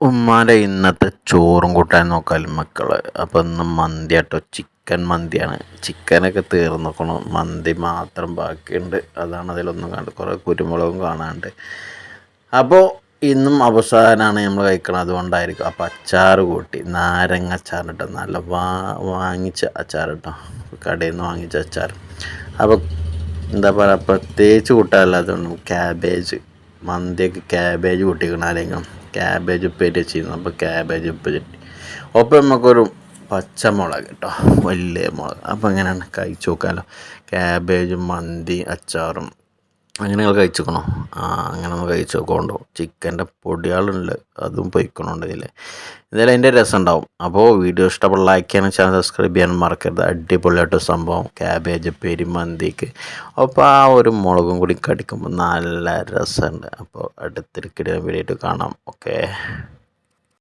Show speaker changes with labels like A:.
A: ഉമ്മാന്റെ ഇന്നത്തെ ചോറും കൂട്ടാൻ നോക്കാൻ മക്കൾ അപ്പോൾ ഇന്ന് മന്തി കേട്ടോ ചിക്കൻ മന്തിയാണ്. ചിക്കനൊക്കെ തീർന്നിക്കണം മന്തി മാത്രം ബാക്കിയുണ്ട്. അതാണ് അതിലൊന്നും കണ്ട് കുറേ കുരുമുളകും കാണാണ്ട്. അപ്പോൾ ഇന്നും അവസാനമാണ് നമ്മൾ കഴിക്കണം അതുകൊണ്ടായിരിക്കും. അപ്പോൾ അച്ചാർ കൂട്ടി. നാരങ്ങ അച്ചാർ കിട്ടും നല്ല വാ വാങ്ങിച്ച അച്ചാർ കിട്ടും കടയിൽ നിന്ന് വാങ്ങിച്ച അച്ചാർ അപ്പോൾ എന്താ പറയുക പ്രത്യേകിച്ച് കൂട്ടാനല്ലാത്തതുകൊണ്ട് ക്യാബേജ് മന്തിയൊക്കെ ക്യാബേജ് കൂട്ടിക്കണം അല്ലെങ്കിൽ ക്യാബേജ് ഉപ്പേരി വെച്ചിരുന്നു. അപ്പോൾ ക്യാബേജ് ഉപ്പേരി ഒപ്പം നമുക്കൊരു പച്ചമുളക് കേട്ടോ വലിയ മുളക്. അപ്പോൾ എങ്ങനെയാണ്? കഴിച്ചു നോക്കാമല്ലോ ക്യാബേജും മന്തി അച്ചാറും. അങ്ങനെ നിങ്ങൾ കഴിച്ചോക്കണോ ആ അങ്ങനെ ഒന്ന് കഴിച്ച് നോക്കണ്ടോ ചിക്കന്റെ പൊടികളുണ്ട് അതും പൊയ്ക്കണുണ്ട് ഇതിൽ എന്തായാലും അതിന്റെ രസം ഉണ്ടാവും അപ്പോൾ വീഡിയോ ഇഷ്ടപ്പെട്ട ലൈക്ക് ചെയ്യാനും ചാനൽ സബ്സ്ക്രൈബ് ചെയ്യാനും മറക്കരുത്. അടിപൊളിയായിട്ട് സംഭവം. ക്യാബേജ് പെരി മന്തിക്ക് അപ്പോൾ ആ ഒരു മുളകും കൂടി കടിക്കുമ്പോൾ നല്ല രസമുണ്ട്. അപ്പോൾ അടുത്തിരിക്കിടെ വീഡിയോ കാണാം. ഓക്കെ